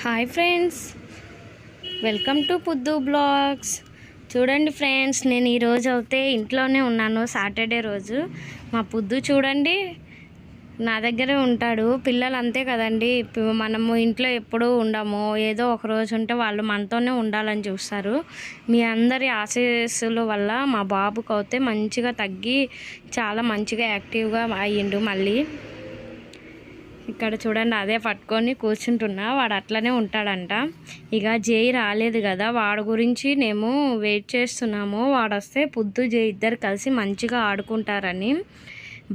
Hi friends. Welcome to Puddu vlogs. చూడండి friends నేను ఈరోజు అయితే ఇంట్లోనే ఉన్నాను సాటర్డే రోజు. మా పుద్దు చూడండి నా దగ్గరే ఉంటాడు. పిల్లలు అంతే కదండి. మనము ఇంట్లో ఎప్పుడూ ఉండము. ఏదో ఒక రోజు ఉంటే వాళ్ళు మనతోనే ఉండాలని చూస్తారు. మీ అందరి ఆశీస్సుల వల్ల మా బాబుకి అయితే మంచిగా తగ్గి చాలా మంచిగా యాక్టివ్గా అయ్యిండు మళ్ళీ. ఇక్కడ చూడండి అదే పట్టుకొని కూర్చుంటున్నా. వాడు అట్లనే ఉంటాడంట. ఇక జై రాలేదు కదా వాడి గురించి మేము వెయిట్ చేస్తున్నాము. వాడు వస్తే పుద్దు జై ఇద్దరు కలిసి మంచిగా ఆడుకుంటారని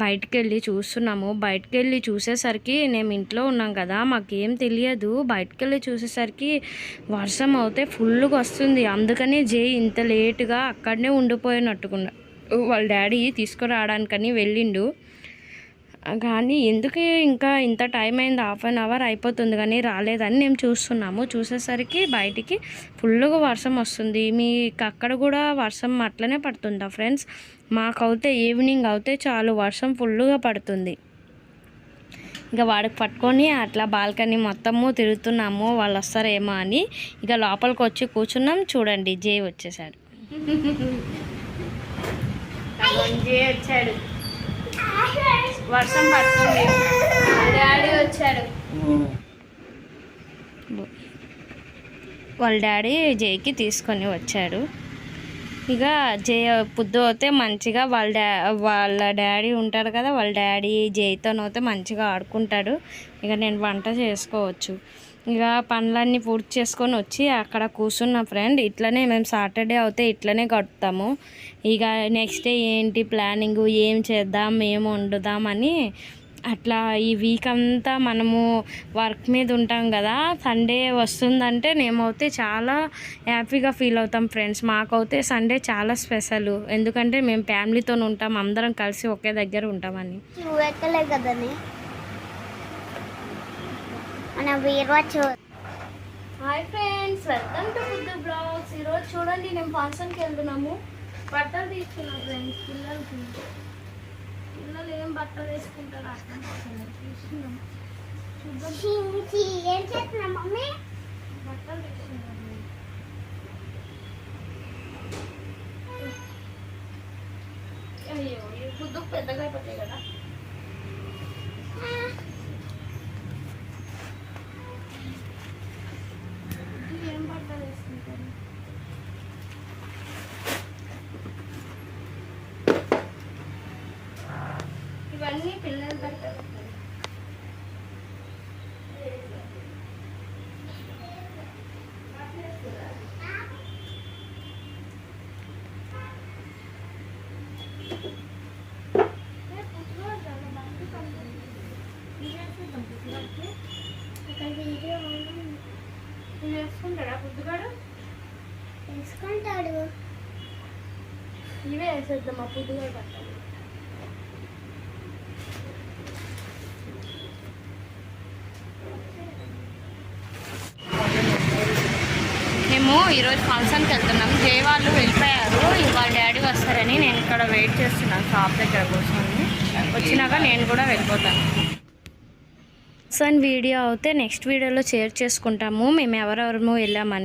బయటికి వెళ్ళి చూస్తున్నాము. బయటికి వెళ్ళి చూసేసరికి మేము ఇంట్లో ఉన్నాం కదా మాకేం తెలియదు. బయటికి వెళ్ళి చూసేసరికి వర్షం అవుతే ఫుల్గా వస్తుంది. అందుకని జై ఇంత లేటుగా అక్కడనే ఉండిపోయినట్టుకున్నా వాళ్ళ డాడీ తీసుకురావడానికని వెళ్ళిండు. కానీ ఎందుకు ఇంకా ఇంత టైం అయింది? హాఫ్ అన్ అవర్ అయిపోతుంది కానీ రాలేదని మేము చూస్తున్నాము. చూసేసరికి బయటికి ఫుల్గా వర్షం వస్తుంది. మీకు అక్కడ కూడా వర్షం అట్లనే పడుతుందా ఫ్రెండ్స్? మాకైతే ఈవినింగ్ అయితే చాలు వర్షం ఫుల్గా పడుతుంది. ఇక వాడికి పట్టుకొని అట్లా బాల్కనీ మొత్తము తిరుగుతున్నాము. వాళ్ళు వస్తారేమో అని ఇక లోపలికి వచ్చి కూర్చున్నాం. చూడండి జే వచ్చేసాడు. జే వచ్చాడు. వర్షం పడుతుంది. డాడీ వచ్చాడు. వాళ్ళ డాడీ జేకి తీసుకొని వచ్చాడు. ఇక జే పొద్దు అయితే మంచిగా వాళ్ళ డా వాళ్ళ డాడీ ఉంటాడు కదా వాళ్ళ డాడీ జైతోనైతే మంచిగా ఆడుకుంటాడు. ఇక నేను వంట చేసుకోవచ్చు. ఇక పనులన్నీ పూర్తి చేసుకొని వచ్చి అక్కడ కూర్చున్న ఫ్రెండ్ ఇట్లనే మేము సాటర్డే అయితే ఇట్లనే కడతాము ఇక నెక్స్ట్ డే ఏంటి ప్లానింగ్ ఏం చేద్దాం ఏం వండుదామని అట్లా ఈ వీక్ అంతా మనము వర్క్ మీద ఉంటాం కదా సండే వస్తుందంటే మేమైతే చాలా హ్యాపీగా ఫీల్ అవుతాం ఫ్రెండ్స్. మాకైతే సండే చాలా స్పెషల్ ఎందుకంటే మేము ఫ్యామిలీతో ఉంటాం అందరం కలిసి ఒకే దగ్గర ఉంటామని. నువ్వు ఎక్కలే మన వీరవ చూ hi friends welcome to Buddha vlogs ఈరోజు చూడండి నేను ఫంక్షన్కి వెళ్తున్నాము. బట్టలు తీసుకున్నాం ఫ్రెండ్స్ పిల్లలకి. పిల్లలు ఏం బట్టలు వేసుకుంటారు అర్థం. తీసుకున్నాం చూద్దాం. ఏం చేస్తున్నా మమ్మీ? బట్టలు తీసుకున్నాం అయ్యో ఈ పెద్దగా అయిపోతాయి కదా. ఇవన్నీ పిల్లలు వేసుకుంటాడా బుద్ధుగాడు? తీసుకుంటాడు ఇవే వేసేద్దాం మా బుద్ధుగాడు బట్టలు మేము ఈరోజు ఫంక్షన్కి వెళ్తున్నాం. జే వాళ్ళు వెళ్ళిపోయారు. వాళ్ళ డాడీ వస్తారని నేను ఇక్కడ వెయిట్ చేస్తున్నాను షాప్ దగ్గర కూర్చొని. వచ్చినాక నేను కూడా వెళ్ళిపోతాను. సో వీడియో అయితే నెక్స్ట్ వీడియోలో షేర్ చేసుకుంటాము. మేము ఎవరెవరము వెళ్ళామని